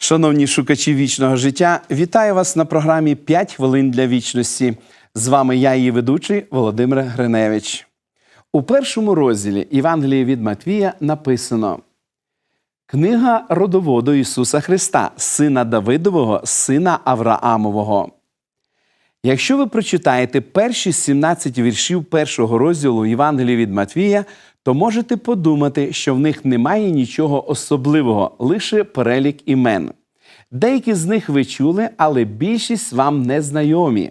Шановні шукачі вічного життя, вітаю вас на програмі «5 хвилин для вічності. З вами я, її ведучий Володимир Гриневич. У першому розділі Євангелії від Матвія написано: Книга родоводу Ісуса Христа, сина Давидового, сина Авраамового. Якщо ви прочитаєте перші 17 віршів першого розділу Євангелії від Матвія, то можете подумати, що в них немає нічого особливого, лише перелік імен. Деякі з них ви чули, але більшість вам не знайомі.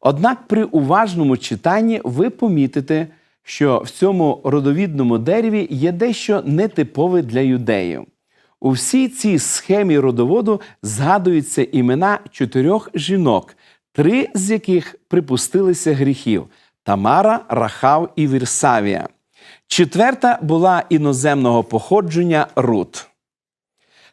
Однак при уважному читанні ви помітите, що в цьому родовідному дереві є дещо нетипове для юдеїв. У всій цій схемі родоводу згадуються імена чотирьох жінок, три з яких припустилися гріхів Тамара, Рахав і Вірсавія. Четверта була іноземного походження Рут.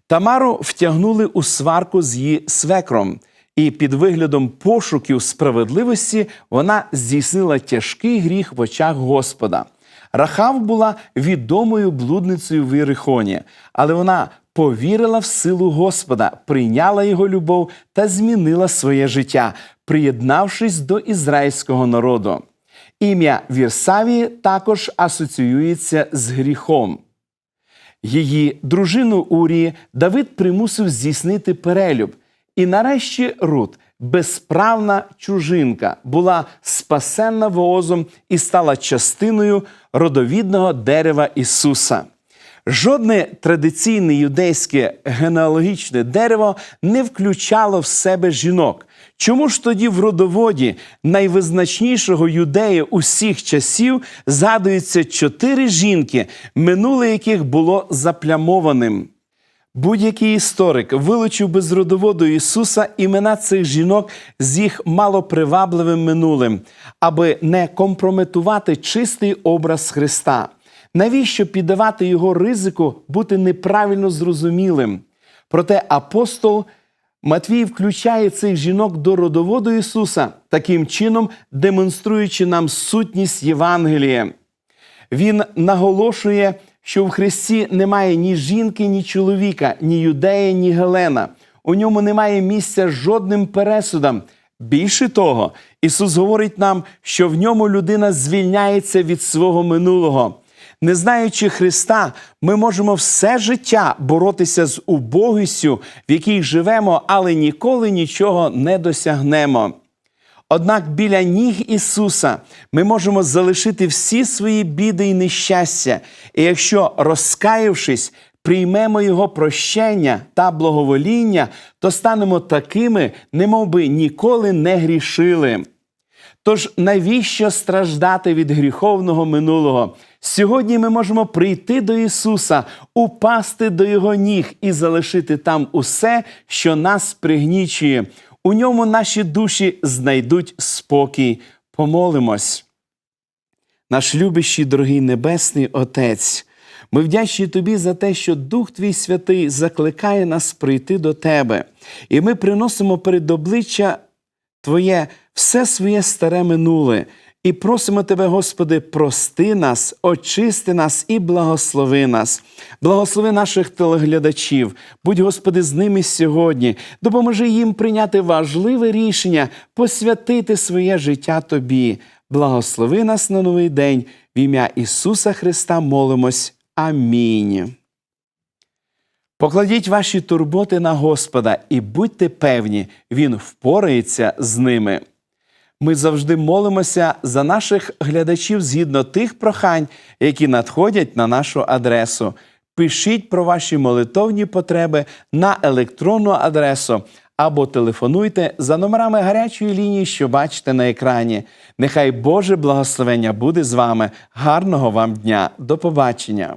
Тамару втягнули у сварку з її свекром, і під виглядом пошуків справедливості вона здійснила тяжкий гріх в очах Господа. Рахав була відомою блудницею в Єрихоні, але вона повірила в силу Господа, прийняла його любов та змінила своє життя, приєднавшись до ізраїльського народу. Ім'я Вірсавії також асоціюється з гріхом. Її дружину Урії Давид примусив здійснити перелюб. І нарешті Рут, безправна чужинка, була спасенна воозом і стала частиною родовідного дерева Ісуса. Жодне традиційне юдейське генеалогічне дерево не включало в себе жінок. Чому ж тоді в родоводі найвизначнішого юдея усіх часів згадуються чотири жінки, минуле яких було заплямованим? Будь-який історик вилучив би з родоводу Ісуса імена цих жінок з їх малопривабливим минулим, аби не компрометувати чистий образ Христа. Навіщо піддавати його ризику бути неправильно зрозумілим? Проте апостол Матвій включає цих жінок до родоводу Ісуса, таким чином демонструючи нам сутність Євангелія. Він наголошує, що в Христі немає ні жінки, ні чоловіка, ні юдея, ні Гелена. У ньому немає місця жодним пересудам. Більше того, Ісус говорить нам, що в ньому людина звільняється від свого минулого. Не знаючи Христа, ми можемо все життя боротися з убогістю, в якій живемо, але ніколи нічого не досягнемо. Однак біля ніг Ісуса ми можемо залишити всі свої біди і нещастя, і якщо, розкаявшись, приймемо Його прощення та благовоління, то станемо такими, немов би ніколи не грішили. Тож навіщо страждати від гріховного минулого? Сьогодні ми можемо прийти до Ісуса, упасти до Його ніг і залишити там усе, що нас пригнічує. У ньому наші душі знайдуть спокій. Помолимось. Наш любящий, дорогий Небесний Отець. Ми вдячні Тобі за те, що Дух Твій Святий закликає нас прийти до Тебе, і ми приносимо перед обличчя Твоє все своє старе минуле. І просимо Тебе, Господи, прости нас, очисти нас і благослови нас, благослови наших телеглядачів. Будь, Господи, з ними сьогодні. Допоможи їм прийняти важливе рішення, посвятити своє життя Тобі. Благослови нас на новий день. В ім'я Ісуса Христа молимось. Амінь. Покладіть ваші турботи на Господа і будьте певні, Він впорається з ними. Ми завжди молимося за наших глядачів згідно тих прохань, які надходять на нашу адресу. Пишіть про ваші молитовні потреби на електронну адресу або телефонуйте за номерами гарячої лінії, що бачите на екрані. Нехай Боже благословення буде з вами. Гарного вам дня! До побачення!